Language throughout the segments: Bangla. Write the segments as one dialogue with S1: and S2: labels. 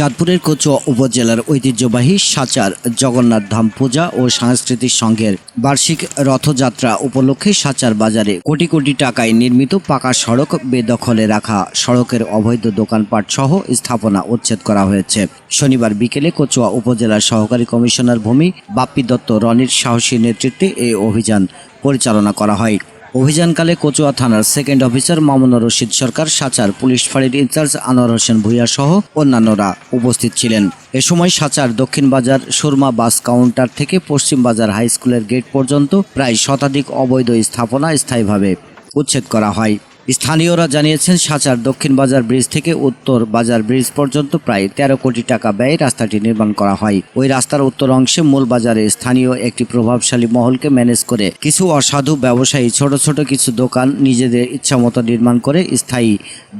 S1: চাঁদপুরের কচুয়া উপজেলার ঐতিহ্যবাহী সাচার জগন্নাথ ধাম পূজা ও সাংস্কৃতিক সংঘের বার্ষিক রথযাত্রা উপলক্ষে সাচার বাজারে কোটি কোটি টাকায় নির্মিত পাকা সড়ক বেদখলে রাখা সড়কের অবৈধ দোকানপাট সহ স্থাপনা উচ্ছেদ করা হয়েছে। শনিবার বিকেলে কচুয়া উপজেলার সহকারী কমিশনার ভূমি বাপ্পি দত্ত রনির সাহসী নেতৃত্বে এই অভিযান পরিচালনা করা হয়। অভিযানকালে কচুয়া থানার second officer Mamunur Rashid Sarkar, Sachar police ফাঁড়ির ইনচার্জ আনোয়ার হোসেন ভূঁইয়া সহ অন্যান্যরা উপস্থিত ছিলেন। এ সময় সাচার দক্ষিণ বাজার সুরমা বাস কাউন্টার থেকে পশ্চিম বাজার হাই স্কুলের গেট পর্যন্ত প্রায় শতাধিক অবৈধ স্থাপনা স্থায়ীভাবে উচ্ছেদ করা হয়। স্থানীয়রা জানিয়েছেন, সাচার দক্ষিণ বাজার ব্রিজ থেকে উত্তর বাজার ব্রিজ পর্যন্ত প্রায় তেরো কোটি টাকা ব্যয়ে রাস্তাটি নির্মাণ করা হয়। ওই রাস্তার উত্তর অংশে মূল বাজারে স্থানীয় একটি প্রভাবশালী মহলকে ম্যানেজ করে কিছু অসাধু ব্যবসায়ী, ছোট ছোট কিছু দোকান নিজেদের ইচ্ছামতো নির্মাণ করে স্থায়ী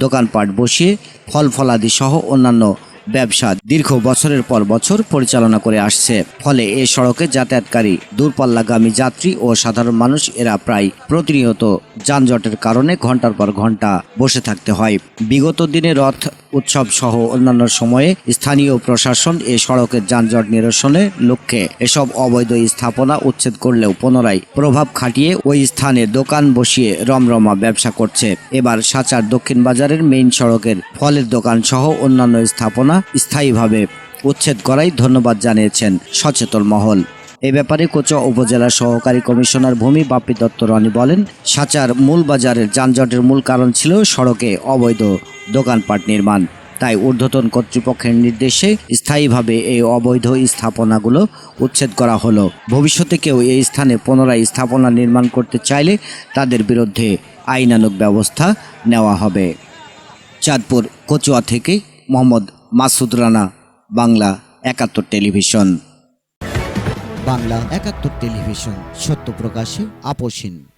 S1: দোকানপাট বসিয়ে ফল ফলাদি সহ অন্যান্য ব্যবসা দীর্ঘ বছরের পর বছর পরিচালনা করে আসছে। ফলে এ সড়কে যাতায়াতকারী, দূরপাল্লাগামী যাত্রী ও সাধারণ মানুষ এরা প্রায় প্রতিনিয়ত যানজটের কারণে ঘণ্টার পর ঘণ্টা বসে থাকতে হয়। বিগত দিনে রথ উৎসব সহ অন্যান্য সময়ে স্থানীয় প্রশাসন এ সড়কের যানজট নিরসনের লক্ষ্যে এসব অবৈধ স্থাপনা উচ্ছেদ করলেও পুনরায় প্রভাব খাটিয়ে ওই স্থানে দোকান বসিয়ে রমরমা ব্যবসা করছে। এবার সাচার দক্ষিণ বাজারের মেইন সড়কের ফলের দোকান সহ অন্যান্য স্থাপনা স্থায়ীভাবে উচ্ছেদ করাই ধন্যবাদ জানিয়েছেন সচেতন মহল। এ ব্যাপারে কোচা উপজেলার সহকারী কমিশনার ভূমি বাপ্পি দত্ত রনি বলেন, সাচার মূল বাজারের যানজটের মূল কারণ ছিল সড়কে অবৈধ দোকানপাট নির্মাণ। তাই ঊর্ধ্বতন কর্তৃপক্ষের নির্দেশে স্থায়ীভাবে এই অবৈধ স্থাপনাগুলো উচ্ছেদ করা হলো। ভবিষ্যতে কেউ এই স্থানে পুনরায় স্থাপনা নির্মাণ করতে চাইলে তাদের বিরুদ্ধে আইনানুগ ব্যবস্থা নেওয়া হবে। চাঁদপুর, কচুয়া থেকে মোহাম্মদ মাসুদ রানা বাংলা একাত্তর টেলিভিশন।
S2: বাংলা একাত্তর টেলিভিশন সত্য প্রকাশে আপোষহীন